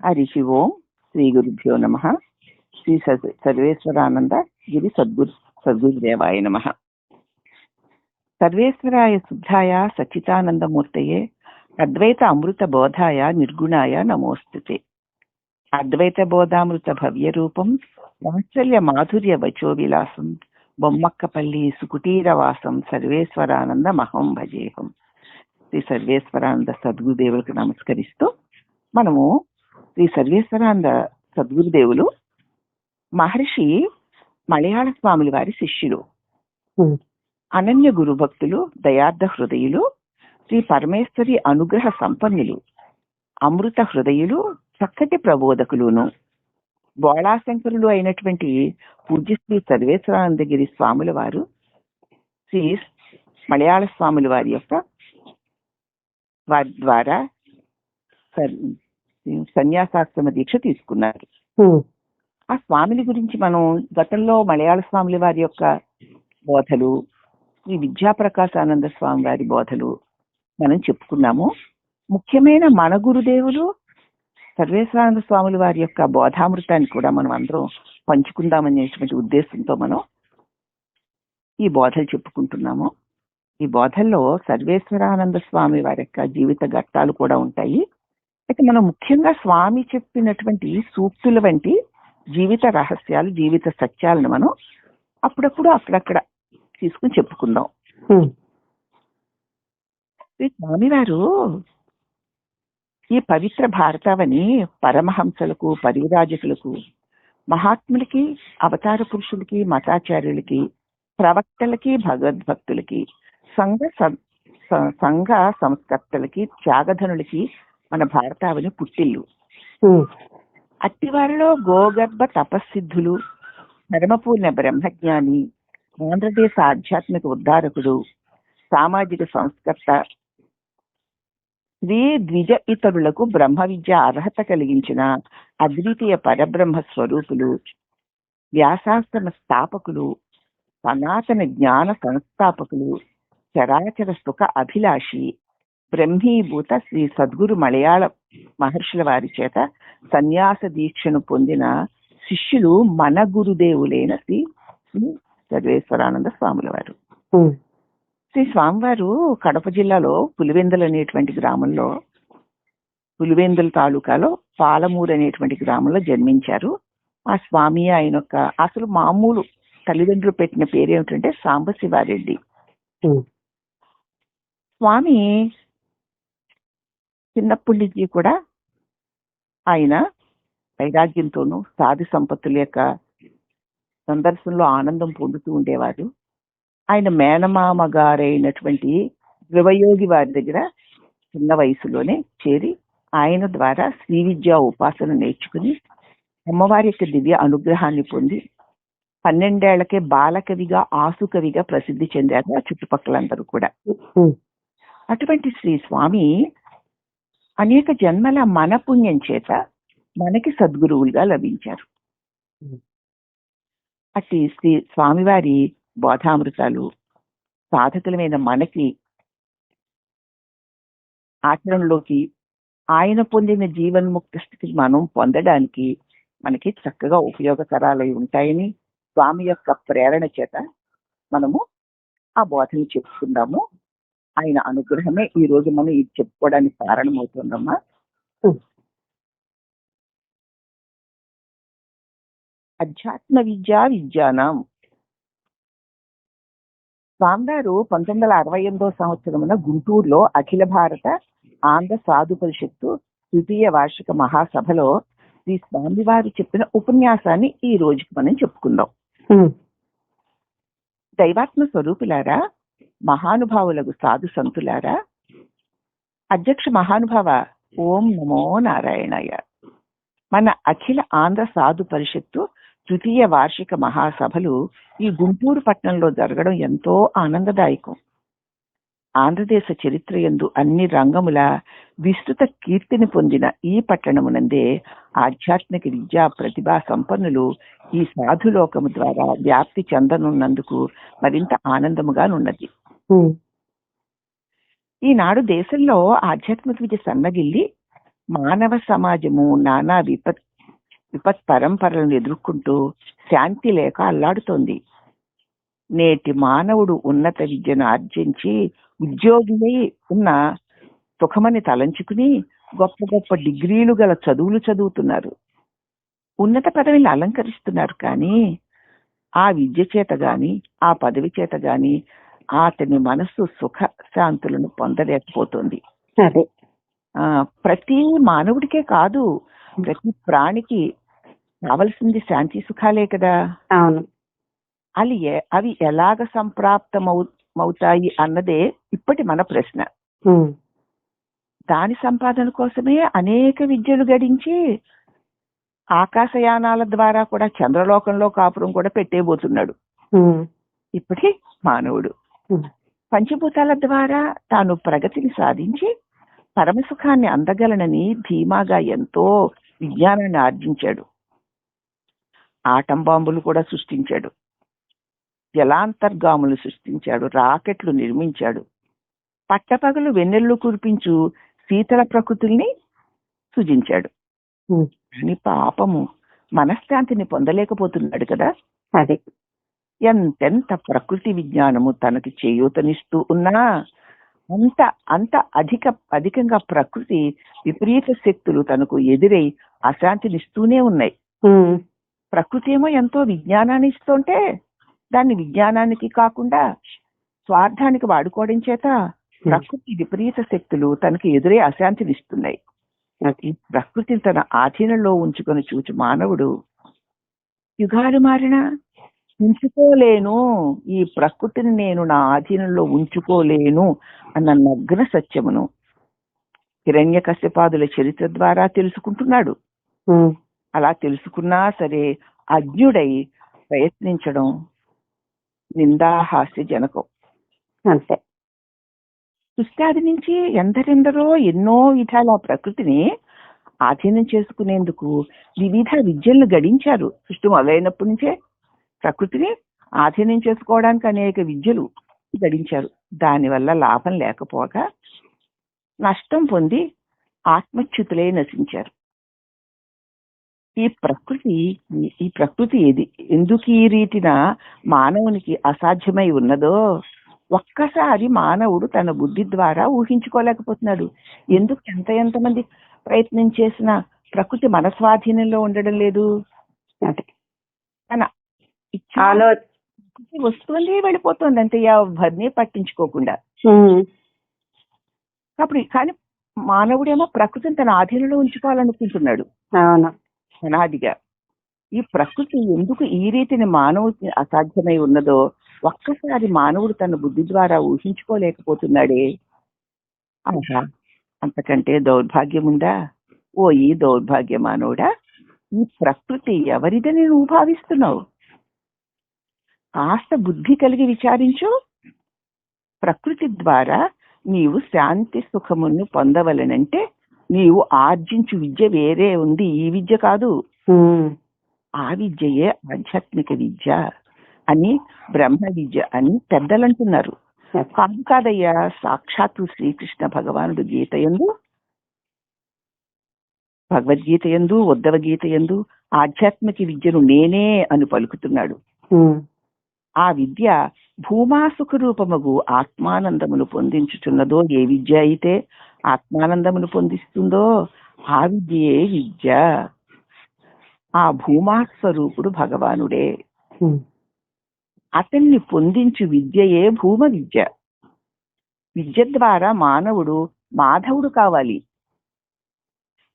హరి ఓం శ్రీ గురుభ్యో నమ శ్రీ సర్వేశ్వరానంద గిరి సద్గురు సద్గురుదేవాయ నమ సర్వేశ్వరాయ శుద్ధాయ సచితానందమూర్తయే అద్వైత అమృత బోధాయ నిర్గుణాయ నమోస్తుతే అద్వైత బోధామృత భవ్య రూపం వాత్సల్య మాధుర్య వచో విలాసం బొమ్మక్కపల్లి సుకుటీరవాసం సర్వేశ్వరానంద మహం భజేహం శ్రీ సర్వేశ్వరానంద సద్గురుదేవులకు నమస్కరిస్తూ మనము శ్రీ సర్వేశ్వరానంద సద్గురుదేవులు మహర్షి మలయాళ స్వాముల వారి శిష్యులు. అనన్య గురు భక్తులు దయార్థ హృదయులు శ్రీ పరమేశ్వరి అనుగ్రహ సంపన్నులు అమృత హృదయులు చక్కటి ప్రబోధకులును బోళాశంకరులు అయినటువంటి పూజ్య శ్రీ సర్వేశ్వరానందగిరి స్వాముల వారు శ్రీ మలయాళ స్వాముల వారి యొక్క వారి ద్వారా సన్యాసాశ్రమ దీక్ష తీసుకున్నారు. ఆ స్వామిని గురించి మనం గతంలో మలయాళ స్వాముల వారి యొక్క బోధలు శ్రీ విద్యాప్రకాశానంద స్వామి వారి బోధలు మనం చెప్పుకున్నాము. ముఖ్యమైన మన గురుదేవులు సర్వేశ్వరానంద స్వాముల వారి యొక్క బోధామృతాన్ని కూడా మనం అందరం పంచుకుందామనేటువంటి ఉద్దేశంతో మనం ఈ బోధలు చెప్పుకుంటున్నాము. ఈ బోధల్లో సర్వేశ్వరానంద స్వామి వారి యొక్క జీవిత ఘట్టాలు కూడా ఉంటాయి. అయితే మనం ముఖ్యంగా స్వామి చెప్పినటువంటి సూక్తుల వంటి జీవిత రహస్యాలు జీవిత సత్యాలను మనం అప్పుడప్పుడు అక్కడక్కడ తీసుకుని చెప్పుకుందాం. స్వామివారు ఈ పవిత్ర భారతావని పరమహంసలకు పరివిరాజకులకు మహాత్ములకి అవతార పురుషులకి మతాచార్యులకి ప్రవక్తలకి భగవద్భక్తులకి సంఘ సంఘ సంస్కర్తలకి త్యాగధనులకి మన భారతావని పుట్టిల్లు. అట్టివారిలో గోగర్భ తపస్సిద్ధులు ధర్మపూర్ణ బ్రహ్మజ్ఞాని ఆంధ్రదేశ ఆధ్యాత్మిక ఉద్ధారకుడు సామాజిక సంస్కర్త స్త్రీ ద్విజ ఇతరులకు బ్రహ్మ విద్య అర్హత కలిగించిన అద్వితీయ పరబ్రహ్మ స్వరూపులు వ్యాసాశ్రమ స్థాపకులు సనాతన జ్ఞాన సంస్థాపకులు చరాచర సుఖ అభిలాషి బ్రహ్మీభూత శ్రీ సద్గురు మలయాళ మహర్షుల వారి చేత సన్యాస దీక్షను పొందిన శిష్యులు మన గురుదేవులైన శ్రీ శ్రీ సర్వేశ్వరానంద స్వాముల వారు. శ్రీ స్వామివారు కడప జిల్లాలో పులివెందులు అనేటువంటి గ్రామంలో పులివెందుల తాలూకాలో పాలమూరు అనేటువంటి గ్రామంలో జన్మించారు. ఆ స్వామి ఆయన యొక్క అసలు మామూలు తల్లిదండ్రులు పెట్టిన పేరు ఏమిటంటే సాంబశివారెడ్డి స్వామి చిన్నప్పటి నుంచి కూడా ఆయన వైరాగ్యంతోనూ సాధు సంపత్తుల యొక్క సందర్శనలో ఆనందం పొందుతూ ఉండేవారు. ఆయన మేనమామ గారైనటువంటి ధ్రువయోగి వారి దగ్గర చిన్న వయసులోనే చేరి ఆయన ద్వారా శ్రీ విద్యా ఉపాసన నేర్చుకుని అమ్మవారి యొక్క దివ్య అనుగ్రహాన్ని పొంది పన్నెండేళ్ళకే బాలకవిగా ఆసుకవిగా ప్రసిద్ధి చెందారు ఆ చుట్టుపక్కలందరూ కూడా. అటువంటి శ్రీ స్వామి అనేక జన్మల మన పుణ్యం చేత మనకి సద్గురువులుగా లభించారు. అట్టి శ్రీ స్వామివారి బోధామృతాలు సాధకులమైన మనకి ఆచరణలోకి ఆయన పొందిన జీవన్ముక్త స్థితికి మనం పొందడానికి మనకి చక్కగా ఉపయోగకరాలై ఉంటాయని స్వామి యొక్క ప్రేరణ చేత మనము ఆ బోధన చెప్పుకుందాము. ఆయన అనుగ్రహమే ఈ రోజు మనం ఇది చెప్పుకోవడానికి కారణమవుతుందమ్మా. అధ్యాత్మ విద్యా విద్యానం స్వామివారు పంతొమ్మిది వందల అరవై ఎనిమిదో సంవత్సరమున గుంటూరులో అఖిల భారత ఆంధ్ర సాధు పరిషత్తు ద్వితీయ వార్షిక మహాసభలో శ్రీ స్వామివారు చెప్పిన ఉపన్యాసాన్ని ఈ రోజుకి మనం చెప్పుకుందాం. దైవాత్మ స్వరూపులారా మహానుభావులకు సాధు సంతులారా? అధ్యక్ష మహానుభావ ఓం నమో నారాయణయ్య. మన అఖిల ఆంధ్ర సాధు పరిషత్తు తృతీయ వార్షిక మహాసభలు ఈ గుంటూరు పట్టణంలో జరగడం ఎంతో ఆనందదాయకం. ఆంధ్రదేశ చరిత్ర యందు అన్ని రంగముల విస్తృత కీర్తిని పొందిన ఈ పట్టణమునందే ఆధ్యాత్మిక విద్యా ప్రతిభా సంపన్నులు ఈ సాధులోకము ద్వారా వ్యాప్తి చెందనున్నందుకు మరింత ఆనందముగానున్నది. ఈనాడు దేశంలో ఆధ్యాత్మిక విద్య సన్నగిల్లి మానవ సమాజము నానా విపత్ విపత్ పరంపరలను ఎదుర్కొంటూ శాంతి లేక అల్లాడుతోంది. నేటి మానవుడు ఉన్నత విద్యను ఆర్జించి ఉద్యోగి ఉన్న సుఖమని తలంచుకుని గొప్ప గొప్ప డిగ్రీలు గల చదువులు చదువుతున్నారు. ఉన్నత పదవిని అలంకరిస్తున్నారు కానీ ఆ విద్య చేత గాని ఆ పదవి చేత గాని అతని మనస్సు సుఖ శాంతులను పొందలేకపోతుంది ప్రతి మానవుడికే కాదు ప్రతి ప్రాణికి కావలసింది శాంతి సుఖాలే కదా. అవును. అవి అవి ఎలాగ సంప్రాప్తమవుతాయి అన్నదే ఇప్పటి మన ప్రశ్న. దాని సంపాదన కోసమే అనేక విద్యలు గడించి ఆకాశయానాల ద్వారా కూడా చంద్రలోకంలో కాపురం కూడా పెట్టేబోతున్నాడు ఇప్పటి మానవుడు. పంచభూతాల ద్వారా తాను ప్రగతిని సాధించి పరమసుఖాన్ని అందగలనని ధీమాగా ఎంతో విజ్ఞానాన్ని ఆర్జించాడు. ఆటం బాంబులు కూడా సృష్టించాడు. జలాంతర్గాములు సృష్టించాడు. రాకెట్లు నిర్మించాడు. పట్టపగలు వెన్నెళ్ళు కురిపించు శీతల ప్రకృతుల్ని సృజించాడు. కానీ పాపము మనశ్శాంతిని పొందలేకపోతున్నాడు కదా? అదే. ఎంతెంత ప్రకృతి విజ్ఞానము తనకి చేయూతనిస్తూ ఉన్నా అంత అంత అధిక అధికంగా ప్రకృతి విపరీత శక్తులు తనకు ఎదురై అశాంతినిస్తూనే ఉన్నాయి ప్రకృతి ఏమో ఎంతో విజ్ఞానాన్ని ఇస్తుంటే దాన్ని విజ్ఞానానికి కాకుండా స్వార్థానికి వాడుకోవడం చేత ప్రకృతి విపరీత శక్తులు తనకి ఎదురే అశాంతినిస్తున్నాయి ఈ ప్రకృతిని తన ఆధీనంలో ఉంచుకొని చూచి మానవుడు యుగాలు మారినా ఉంచుకోలేను. ఈ ప్రకృతిని నేను నా ఆధీనంలో ఉంచుకోలేను అన్న నగ్న సత్యమును హిరణ్య కశ్యపాదుల చరిత్ర ద్వారా తెలుసుకుంటున్నాడు. అలా తెలుసుకున్నా సరే అజ్ఞుడై ప్రయత్నించడం నిందాహాస్య జనకం అంతే. సృష్టాది నుంచి ఎందరెందరో ఎన్నో విధాల ప్రకృతిని ఆధీనం చేసుకునేందుకు వివిధ విద్యలను గడించారు. సృష్టి మొదలైనప్పటి నుంచే ప్రకృతిని ఆధీనం చేసుకోవడానికి అనేక విద్యలు గడించారు దానివల్ల లాభం లేకపోగా నష్టం పొంది ఆత్మచ్యుతులే నశించారు. ఈ ప్రకృతి ఈ- ప్రకృతి ఏది ఎందుకు ఈ రీతిన మానవునికి అసాధ్యమై ఉన్నదో ఒక్కసారి మానవుడు తన బుద్ధి ద్వారా ఊహించుకోలేకపోతున్నాడు. ఎందుకు ఎంత ఎంతమంది ప్రయత్నం చేసినా ప్రకృతి మన స్వాధీనంలో ఉండడం లేదు? తన వస్తుంది వెళ్ళిపోతుంది అంతే ఎవరిని పట్టించుకోకుండా. అప్పుడు కానీ మానవుడేమో ప్రకృతిని తన ఆధీనంలో ఉంచుకోవాలనుకుంటున్నాడు. అనాదిగా. ఈ ప్రకృతి ఎందుకు ఈ రీతిని మానవుడికి అసాధ్యమై ఉన్నదో ఒక్కసారి మానవుడు తన బుద్ధి ద్వారా ఊహించుకోలేకపోతున్నాడే. ఆహా! అంతకంటే దౌర్భాగ్యం ఉందా? ఓ ఈ దౌర్భాగ్య మానవుడా ఈ ప్రకృతి ఎవరిదని నువ్వు భావిస్తున్నావు? కాస్త బుద్ధి కలిగి విచారించు. ప్రకృతి ద్వారా నీవు శాంతి సుఖమును పొందవలనంటే నీవు ఆర్జించు విద్య వేరే ఉంది. ఈ విద్య కాదు. ఆ విద్యయే ఆధ్యాత్మిక విద్య అని బ్రహ్మ విద్య అని పెద్దలంటున్నారు. అదే. కాదు కాదయ్యా సాక్షాత్తు శ్రీకృష్ణ భగవానుడు గీత ఎందు భగవద్గీత ఎందు ఉద్ధవ గీత ఎందు ఆధ్యాత్మిక విద్యను నేనే అని పలుకుతున్నాడు. ఆ విద్య భూమాసుఖ రూపముగు ఆత్మానందమును పొందించుచున్నదో ఏ విద్య అయితే ఆత్మానందమును పొందిస్తుందో ఆ విద్యయే విద్య. ఆ భూమా స్వరూపుడు భగవానుడే అతన్ని పొందించు విద్యయే భూమ విద్య. విద్య ద్వారా మానవుడు మాధవుడు కావాలి.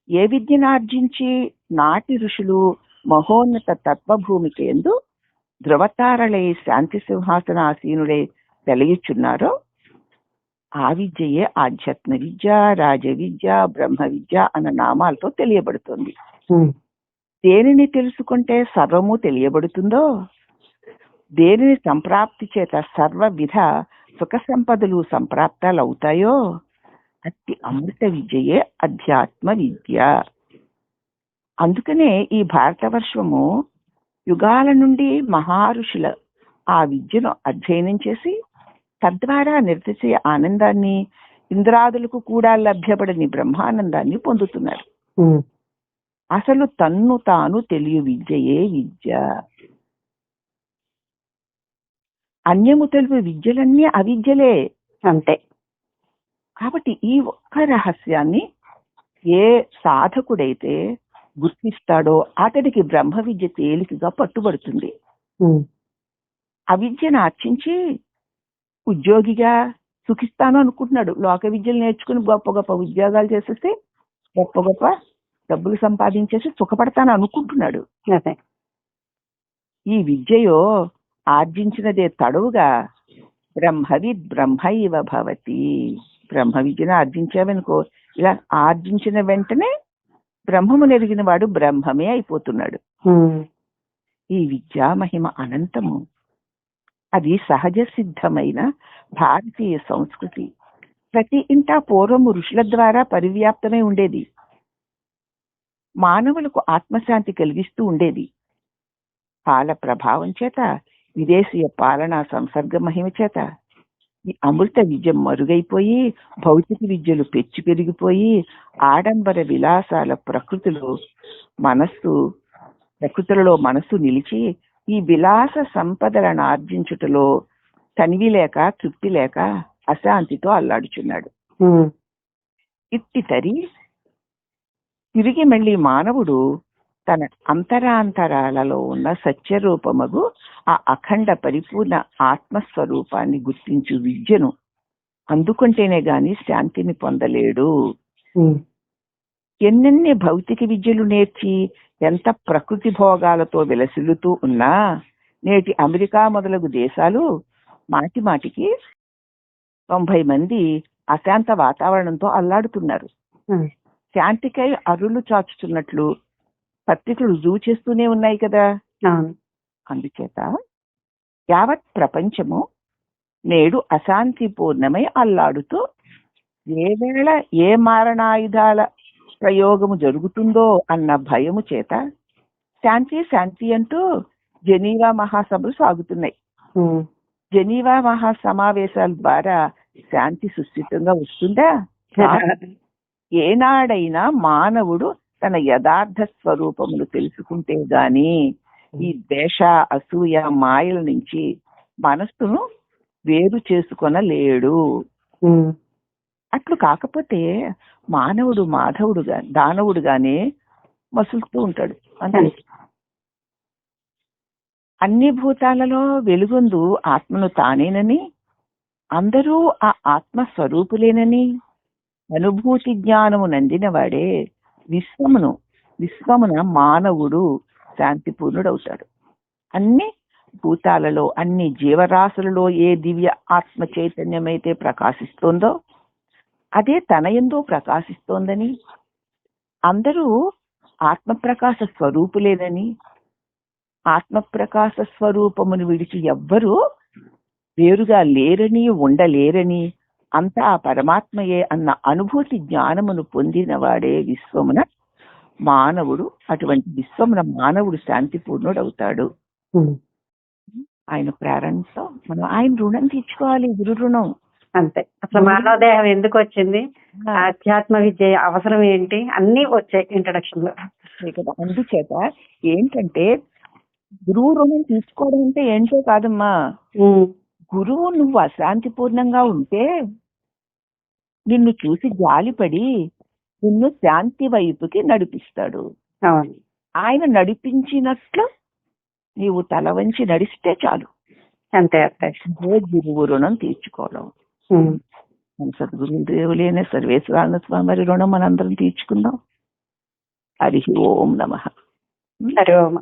ఏ విద్యను ఆర్జించి నాటి ఋషులు మహోన్నత తత్వభూమికి ఎందు ధృవతారలై శాంతి సింహాసన ఆసీనుడై వెలయుచున్నారో ఆ విద్యయే ఆధ్యాత్మ విద్య రాజ విద్య బ్రహ్మ విద్య అన్న నామాలతో తెలియబడుతుంది. దేనిని తెలుసుకుంటే సర్వము తెలియబడుతుందో? దేనిని సంప్రాప్తి చేత సర్వ విధ సుఖ సంపదలు సంప్రాప్తాలు అవుతాయో అతి అమృత విద్యయే అధ్యాత్మ విద్య. అందుకనే ఈ భారతవర్షము యుగాల నుండి మహారుషుల ఆ విద్యను అధ్యయనం చేసి తద్వారా నిర్దేశే ఆనందాన్ని ఇంద్రాదులకు కూడా లభ్యపడని బ్రహ్మానందాన్ని పొందుతున్నారు. అసలు తన్ను తాను తెలియ విద్యయే విద్య. అన్యము తెలుగు విద్యలన్నీ అవిద్యలే. అంతే. కాబట్టి ఈ ఒక్క రహస్యాన్ని ఏ సాధకుడైతే గుర్తిస్తాడో అతడికి బ్రహ్మ విద్య తేలికగా పట్టుబడుతుంది. ఉమ్, అవిద్యను ఆర్చించి ఉద్యోగిగా సుఖిస్తాను అనుకుంటున్నాడు. లోక విద్యలు నేర్చుకుని గొప్ప గొప్ప ఉద్యోగాలు చేసేసి గొప్ప గొప్ప డబ్బులు సంపాదించేసి సుఖపడతాను అనుకుంటున్నాడు. ఈ విద్యయో ఆర్జించినదే తడవుగా బ్రహ్మవిద్ బ్రహ్మైవ భవతి. బ్రహ్మ విద్యను ఆర్జించావనుకో ఇలా ఆర్జించిన వెంటనే బ్రహ్మము నెరిగిన వాడు బ్రహ్మమే అయిపోతున్నాడు. ఈ విద్యా మహిమ అనంతము. అది సహజ సిద్ధమైన భారతీయ సంస్కృతి. ప్రతి ఇంటా పూర్వము ఋషుల ద్వారా పరివ్యాప్తమై ఉండేది. మానవులకు ఆత్మశాంతి కలిగిస్తూ ఉండేది. కాల ప్రభావం చేత విదేశీయ పాలనా సంసర్గ మహిమ చేత అమృత విద్య మరుగైపోయి భౌతిక విద్యలు పెచ్చు పెరిగిపోయి ఆడంబర విలాసాల ప్రకృతిలో మనస్సు ప్రకృతులలో మనస్సు నిలిచి ఈ విలాస సంపదలను ఆర్జించుటలో తనివి లేక తృప్తి లేక అశాంతితో అల్లాడుచున్నాడు. ఇట్టి తరి తిరిగి మళ్ళీ మానవుడు తన అంతరాంతరాలలో ఉన్న సత్యరూపమగు ఆ అఖండ పరిపూర్ణ ఆత్మస్వరూపాన్ని గుర్తించు విద్యను అందుకుంటేనే గాని శాంతిని పొందలేడు. ఎన్నెన్ని భౌతిక విద్యలు నేర్చి ఎంత ప్రకృతి భోగాలతో విలసిల్లుతూ ఉన్నా నేటి అమెరికా మొదలగు దేశాలు మాటి మాటికి తొంభై మంది అశాంత వాతావరణంతో అల్లాడుతున్నారు. శాంతికై అరులు చాచుతున్నట్లు పత్రికలు రుజువు చేస్తూనే ఉన్నాయి కదా? అందుచేత యావత్ ప్రపంచము నేడు అశాంతిపూర్ణమై అల్లాడుతూ ఏ వేళ ఏ మారణాయుధాల ప్రయోగము జరుగుతుందో అన్న భయము చేత శాంతి శాంతి అంటూ జెనీవా మహాసభలు సాగుతున్నాయి. జెనీవా మహాసమావేశాల ద్వారా శాంతి సుస్థితంగా వస్తుందా? ఏనాడైనా మానవుడు తన యథార్థ స్వరూపమును తెలుసుకుంటే గాని ఈ దేశ అసూయ మాయల నుంచి మనస్సును వేరు చేసుకొనలేడు. అట్లు కాకపోతే మానవుడు మాధవుడుగా దానవుడుగానే మసులుతూ ఉంటాడు. అంతే. అన్ని భూతాలలో వెలుగొందు ఆత్మను తానేనని అందరూ ఆ ఆత్మ స్వరూపులేనని అనుభూతి జ్ఞానము నందినవాడే విశ్వమును విశ్వమున మానవుడు శాంతిపూర్ణుడవుతాడు. అన్ని భూతాలలో అన్ని జీవరాశులలో ఏ దివ్య ఆత్మ చైతన్యమైతే ప్రకాశిస్తోందో అదే తన ఎందు ప్రకాశిస్తోందని అందరూ ఆత్మప్రకాశ స్వరూపులేనని ఆత్మప్రకాశ స్వరూపమును విడిచి ఎవ్వరూ వేరుగా లేరని ఉండలేరని అంతా ఆ పరమాత్మయే అన్న అనుభూతి జ్ఞానమును పొందినవాడే విశ్వమున మానవుడు అటువంటి విశ్వమున మానవుడు శాంతిపూర్ణుడవుతాడు. ఉమ్, ఆయన ప్రేరణతో మనం ఆయన రుణం తీర్చుకోవాలి గురు రుణం. అంతే. అసలు మానవ దేహం ఎందుకు వచ్చింది? ఆధ్యాత్మ విద్య అవసరం ఏంటి? అన్ని వచ్చాయి ఇంట్రడక్షన్లో. అందుచేత ఏంటంటే గురువు రుణం తీర్చుకోవడం అంటే ఏంటో కాదమ్మా. గురువు నువ్వు అశాంతిపూర్ణంగా ఉంటే నిన్ను చూసి జాలిపడి నిన్ను శాంతి వైపుకి నడిపిస్తాడు. ఆయన నడిపించినట్లు నీవు తల వంచి నడిస్తే చాలు. అంతే గురువు రుణం తీర్చుకోవడం సద్గురు దేవులైన సర్వేశ్వరాన స్వామి రుణం మనందరం తీర్చుకుందాం. హరి ఓం నమ. సరే ఓం